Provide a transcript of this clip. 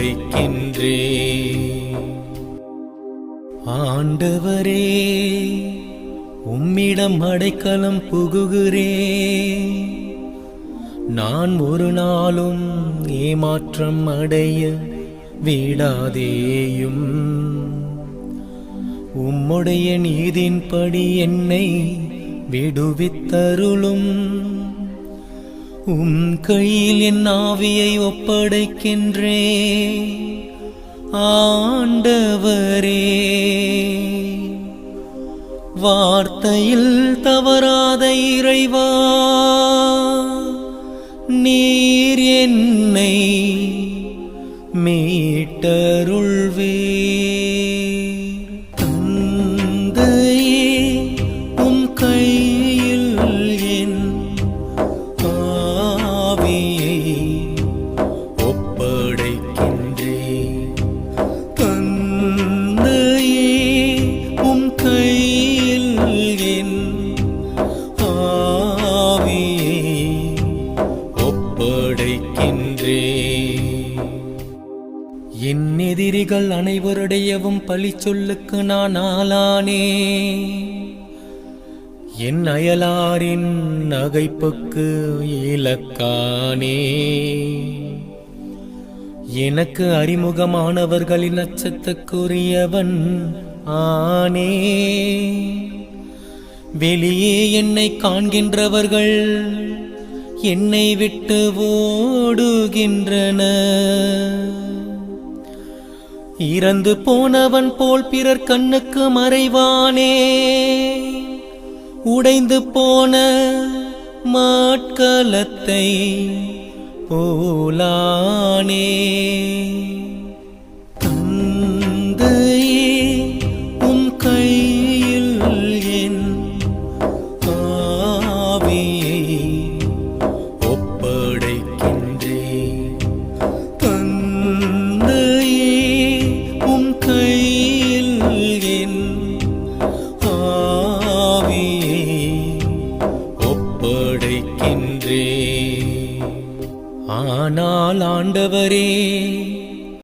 ஒப்படைக்கின்றே ஆண்டவரே உம்மிடம் அடைக்கலம் புகுகிறே. நான் ஒரு நாளும் ஏமாற்றம் அடைய விடாதேயும். உம்முடைய நீதின்படி என்னை விடுவித்தருளும். உம் கையில் என் ஆவியை ஒப்படைக்கின்றே. ஆண்டவரே வார்த்தையில் தவறாத இறைவா நீர் என்னை மீட்டருள்வே. என் என் எதிரிகள் அனைவருடையவும் பழி சொல்லுக்கு நான் ஆளானே. என் அயலாரின் நகைப்புக்கு இலக்கானே. எனக்கு அறிமுகமானவர்களின் அச்சத்துக்குரியவன் ஆனே. வெளியே என்னை காண்கின்றவர்கள் என்னை விட்டு ஓடுகின்றன. இறந்து போனவன் போல் பிறர் கண்ணுக்கு மறைவானே. உடைந்து போன மாட்கலத்தை போலானே. தந்தையே உம் கையில் என் ஆவியை ஒப்படைக்கின்றேன். தந்தையே உம் கையில் என் ஆனால் ஆண்டவரே